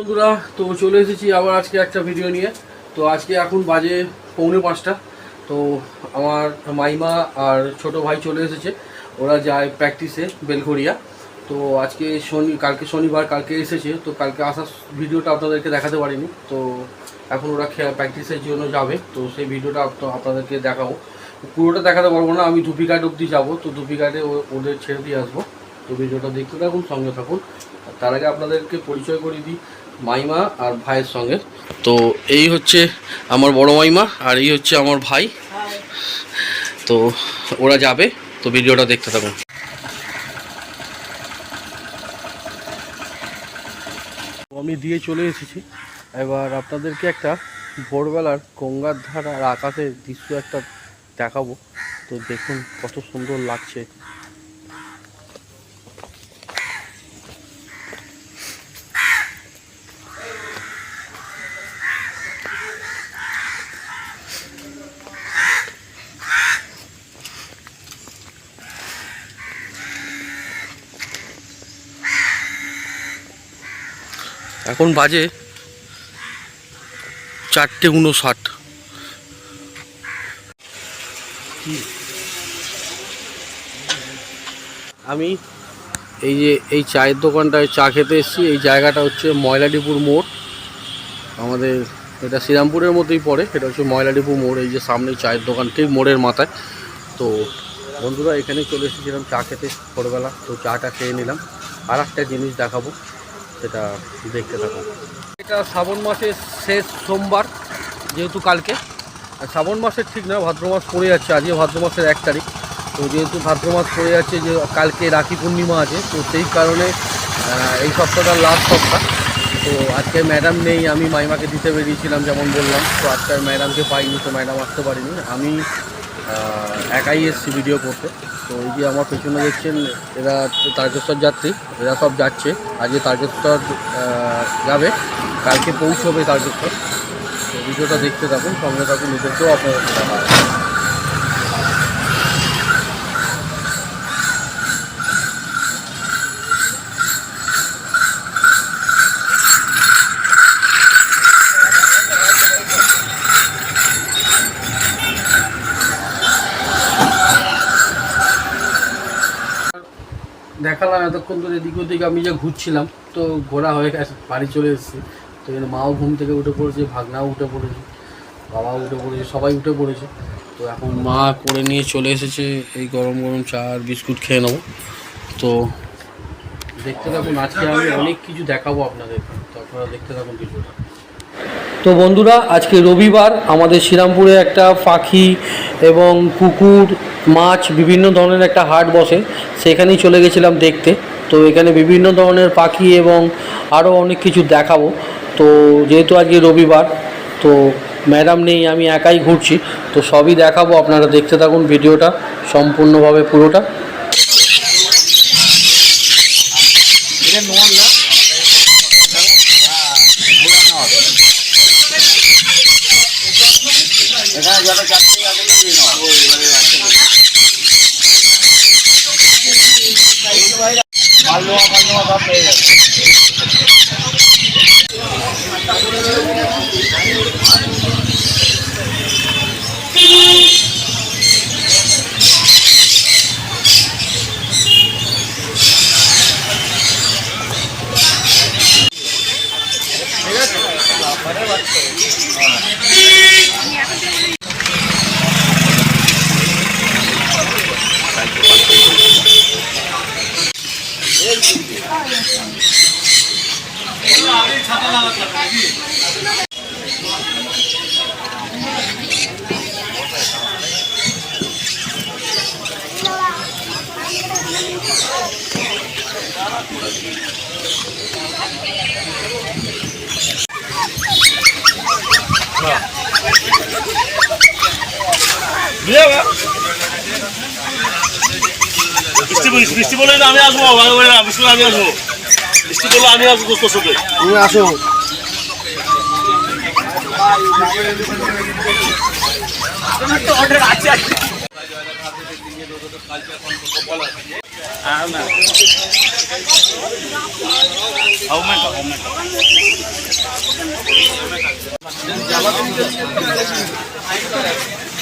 বন্ধুরা, তো চলে এসেছি আবার আজকে একটা ভিডিও নিয়ে। তো আজকে এখন বাজে পৌনে পাঁচটা। তো আমার মাইমা আর ছোট ভাই চলে এসেছে। ওরা যায় প্র্যাকটিসে বেলঘরিয়া তো আজকে শনি কালকে শনিবার, কালকে এসেছে। তো কালকে আসার ভিডিওটা আপনাদেরকে দেখাতে পারিনি। তো এখন ওরা প্র্যাকটিসের জন্য যাবে। তো সেই ভিডিওটা আপ- আপনাদেরকে দেখাবো। পুরোটা দেখাতে পারব না। আমি ধুপিঘাট অবধি যাব। তো ধুপিঘাটে ওদের ছেড়ে দিয়ে আসব। তো ভিডিওটা দেখতে থাকুন, সঙ্গে থাকুন। তার আগে আপনাদেরকে পরিচয় করে দিই। মাইমা আর ভাইয়ের সঙ্গে। তো এই হচ্ছে আমার বড় মাইমা আর এই হচ্ছে আমার ভাই। তো ওরা যাবে, তো ভিডিওটা দেখতে থাকুন। আমি দিয়ে চলে এসেছি। এবার আপনাদেরকে একটা ভোরবেলার গঙ্গার ধার আর আকাশের দৃশ্য একটা দেখাবো। তো দেখুন কত সুন্দর লাগছে। এখন বাজে চারটে উনষাট। আমি এই যে এই চায়ের দোকানটায় চা খেতে এসেছি। এই জায়গাটা হচ্ছে ময়লাডিপুর মোড়। আমাদের এটা শ্রীরামপুরের মধ্যেই পড়ে। এটা হচ্ছে ময়লাডিপুর মোড়। এই যে সামনে চায়ের দোকান ঠিক মোড়ের মাথায়। তো বন্ধুরা এখানে চলে এসেছিলাম চা খেতে ভোরবেলা তো চাটা খেয়ে নিলাম। আর একটা জিনিস দেখাবো। সেটা দেখতে থাকুন। এটা শ্রাবণ মাসের শেষ সোমবার, যেহেতু কালকে। শ্রাবণ মাসের ঠিক না ভাদ্র মাস পড়ে যাচ্ছে। আজকে ভাদ্র মাসের এক তারিখ। তো যেহেতু ভাদ্র মাস পড়ে যাচ্ছে, যে কালকে রাখি পূর্ণিমা আছে, তো সেই কারণে এই সপ্তাহটা লাস্ট সপ্তাহ। তো আজকে ম্যাডাম নেই, আমি মাইমাকে দিতে বেরিয়েছিলাম, যেমন বললাম। তো আজকে ম্যাডামকে পাইনি, তো ম্যাডাম আসতে পারিনি। আমি একাই এসেছি ভিডিও করতে। তো এই যে আমার পেছনে দেখছেন, এরা তারকেশ্বর যাত্রী, এরা সব যাচ্ছে। আজকে তারকেশ্বর যাবে। কালকে পৌঁছবে তারকেশ্বর। ভিডিওটা দেখতে থাকুন, সঙ্গে থাকুন নিজেকেও আপনাদের দেখাবো। দেখালাম, এতক্ষণ ধরে এদিক ওদিক আমি যে ঘুরছিলাম, তো ঘোরা হয়ে গেছে, বাড়ি চলে এসেছি। তো এখানে মাও ঘুম থেকে উঠে পড়েছে, ভাগনাও উঠে পড়েছে, বাবাও উঠে পড়েছে, সবাই উঠে পড়েছে। তো এখন মা করে নিয়ে চলে এসেছে, এই গরম গরম চা আর বিস্কুট খেয়ে নেব। তো দেখতে থাকুন, আজকে আমি অনেক কিছু দেখাবো আপনাদেরকে তো আপনারা দেখতে থাকুন কিছুটা। তো বন্ধুরা, আজকে রবিবার আমাদের শ্রীরামপুরে একটা পাখি এবং কুকুর, মাছ বিভিন্ন ধরনের একটা হাট বসে। সেখানেই চলে গেছিলাম দেখতে। তো এখানে বিভিন্ন ধরনের পাখি এবং আরও অনেক কিছু দেখাবো। তো যেহেতু আজকে রবিবার, তো ম্যাডাম নেই, আমি একাই ঘুরছি। তো সবই দেখাবো, আপনারা দেখতে থাকুন ভিডিওটা, সম্পূর্ণভাবে পুরোটা। বৃষ্টি বৃষ্টি বলে আমি আসব বলে বৃষ্টি বলে আমি আসব। বৃষ্টি বললে আমি আসব দোস্ত সাথে। তুমি আসো।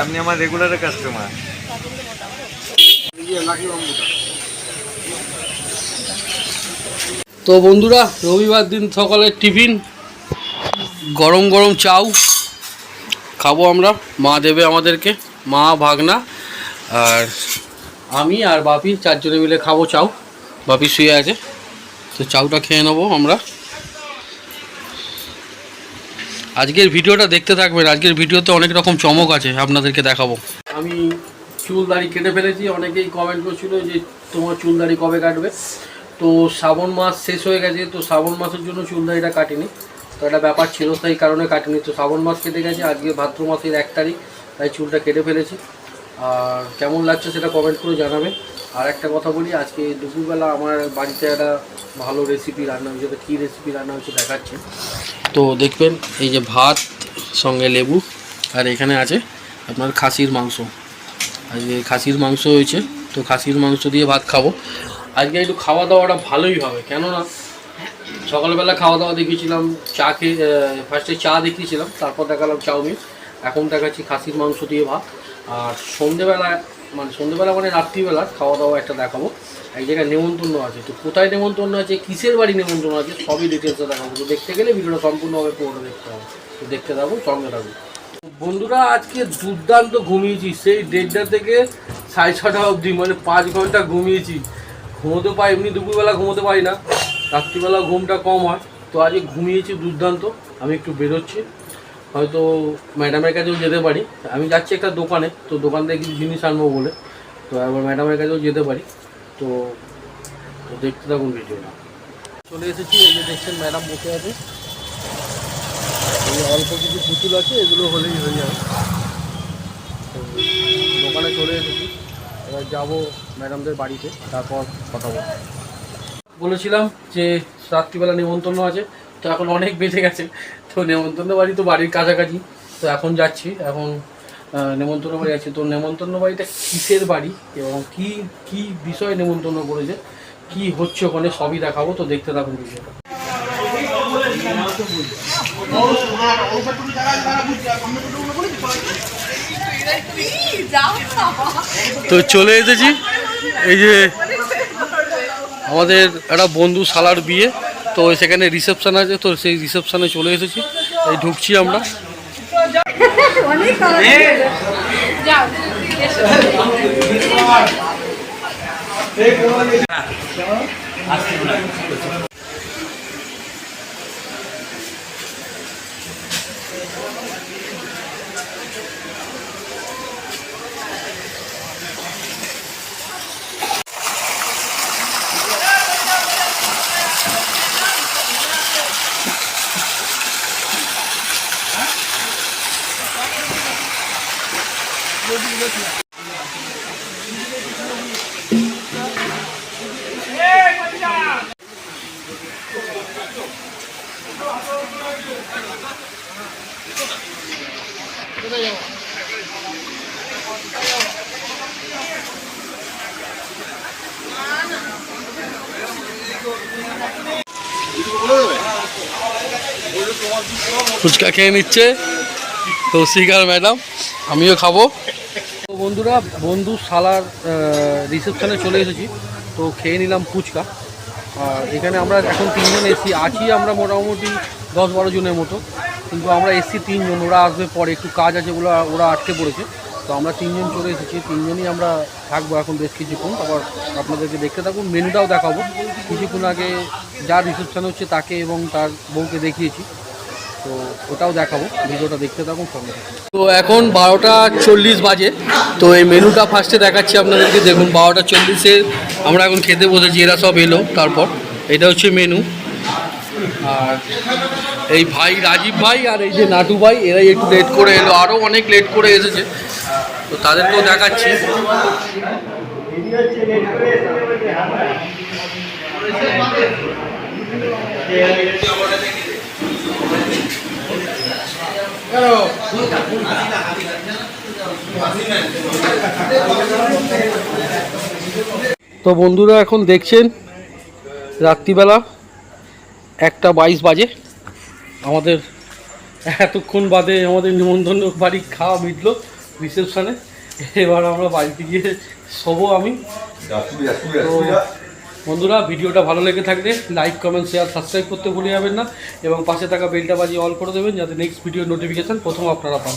আপনি আমার রেগুলার কাস্টমার তো বন্ধুরা, রবিবার দিন সকালের টিফিন। গরম গরম চাউ খাব আমরা, মা দেবে আমাদেরকে, মা, ভাগনা, আর আমি আর বাপি চারজনে মিলে খাব চাউ। বাপি শুয়ে আছে। তো চাউটা খেয়ে নেব আমরা। আজকের ভিডিওটা দেখতে থাকবেন। আজকের ভিডিওতে অনেক রকম চমক আছে, আপনাদেরকে দেখাবো। আমি চুল দাড়ি কেটে ফেলেছি। অনেকেই কমেন্ট করছিল যে তোমার চুল দাড়ি কবে কাটবে? তো শ্রাবণ মাস শেষ হয়ে গেছে, তো শ্রাবণ মাসের জন্য চুল দাড়িটা কাটিনি। তো একটা ব্যাপার ছিল তাই কারণে কাটিনি। তো শ্রাবণ মাস কেটে গেছে, আজকে ভাদ্র মাসের এক তারিখ, তাই চুলটা কেটে ফেলেছি। আর কেমন লাগছে সেটা কমেন্ট করে জানাবেন। আর একটা কথা বলি, আজকে দুপুরবেলা আমার বাড়িতে একটা ভালো রেসিপি রান্না হয়েছে। কী রেসিপি রান্না হয়েছে দেখাচ্ছি। তো দেখবেন, এই যে ভাত, সঙ্গে লেবু, আর এখানে আছে আপনার খাসির মাংস। আজকে খাসির মাংস হয়েছে, তো খাসির মাংস দিয়ে ভাত খাব। আজকে একটু খাওয়া দাওয়াটা ভালোই হবে, কেননা সকালবেলা খাওয়া দাওয়া দেখিয়েছিলাম, চা খেয়ে ফার্স্টে চা দেখিয়েছিলাম, তারপর দেখালাম চাউমিন। এখন দেখাচ্ছি খাসির মাংস দিয়ে ভাত। আর সন্ধেবেলা মানে সন্ধেবেলা মানে রাত্রিবেলা খাওয়া দাওয়া একটা দেখাবো। এক জায়গায় নেমন্তন্ন আছে। তো কোথায় নেমন্তন্ন আছে? কিসের বাড়ি নেমন্তন্ন আছে? সবই ডিটেলসে দেখাবো। তো দেখতে গেলে ভিডিওটা সম্পূর্ণভাবে পুরোটা দেখতে হবে। তো দেখতে থাকব সঙ্গে থাকব বন্ধুরা, আজকে দুর্দান্ত ঘুমিয়েছি। সেই দেড়টা থেকে সাড়ে ছটা অবধি মানে পাঁচ ঘণ্টা ঘুমিয়েছি। ঘুমোতে পারি এমনি দুপুরবেলা ঘুমোতে পারি না। রাত্রিবেলা ঘুমটা কম হয়। তো আজকে ঘুমিয়েছি দুর্দান্ত। আমি একটু বেরোচ্ছি। হয়তো ম্যাডামের কাছেও যেতে পারি। আমি যাচ্ছি একটা দোকানে, তো দোকান থেকে কিছু জিনিস আনব বলে। তো একবার ম্যাডামের কাছেও যেতে পারি। তো তো দেখতে থাকুন ভিডিওটা। চলে এসেছি, এই যে দেখছেন ম্যাডাম বসে আছে। এই অল্প কিছু পুতুল আছে, এগুলো হলেই হয়ে যাবে। দোকানে চলে এসেছি। এবার যাব ম্যাডামদের বাড়িতে, তারপর কথা বলব। বলেছিলাম যে রাত্রিবেলা নেমন্তন্ন আছে। তো এখন অনেক বেঁচে গেছে। তো নেমন্তন্ন বাড়ি তো বাড়ির কাছাকাছি। তো এখন যাচ্ছি। এখন নেমন্তন্ন বাড়ি আছে তো নেমন্তন্ন বাড়িটা কিসের বাড়ি এবং কি কি বিষয়ে নেমন্তন্ন করেছে? কি হচ্ছে ওখানে? সবই দেখাবো। তো দেখতে থাকুন বিষয়টা তো চলে এসেছি। এই যে আমাদের একটা বন্ধু শালার বিয়ে। তো সেখানে রিসেপশন আছে তো সেই রিসেপশনে চলে এসেছি। এই ঢুকছি আমরা। ফুচকা খেয়ে নিচ্ছে। তো শিকার ম্যাডাম আমিও খাব। বন্ধুরা, বন্ধু সালার রিসেপশনে চলে এসেছি। তো খেয়ে নিলাম ফুচকা। আর এখানে আমরা এখন তিনজন এসি আছি আমরা মোটামুটি দশ বারো জনের মতো। কিন্তু আমরা এসছি তিনজন। ওরা আসবে পরে। একটু কাজ আছে বলে ওরা আটকে পড়েছে। তো আমরা তিনজন চলে এসেছি। তিনজনই আমরা থাকব এখন বেশ কিছুক্ষণ। তারপর আপনাদেরকে দেখতে থাকুন। মেনুটাও দেখাবো। কিছুক্ষণ আগে যার রিসেপশান হচ্ছে তাকে এবং তার বউকে দেখিয়েছি। তো ওটাও দেখাবো, ভিডিওটা দেখতে থাকুন, সঙ্গে তো এখন বারোটা চল্লিশ বাজে, তো এই মেনুটা ফার্স্টে দেখাচ্ছি আপনাদেরকে, দেখুন বারোটা চল্লিশে আমরা এখন খেতে বসেছি, এরা সব এলো তারপর। এটা হচ্ছে মেনু। আর এই ভাই রাজীব ভাই আর এই যে নাটু ভাই, এরাই একটু লেট করে এলো আরও অনেক লেট করে এসেছে। তো তাদেরকেও দেখাচ্ছি। তো বন্ধুরা এখন দেখছেন রাত্রিবেলা একটা বাইশ বাজে। আমাদের এতক্ষণ বাদে আমাদের নিমন্ত্রণ বাড়ি খাওয়া মিটলো রিসেপশনে। এবার আমরা বাড়িতে গিয়ে শোবো আমি। বন্ধুরা, ভিডিওটা ভালো লেগে থাকলে লাইক, কমেন্ট, শেয়ার, সাবস্ক্রাইব করতে ভুলে যাবেন না। এবং পাশে থাকা বেলটা বাজিয়ে অল করে দেবেন, যাতে নেক্সট ভিডিও নোটিফিকেশান প্রথম আপনারা পান।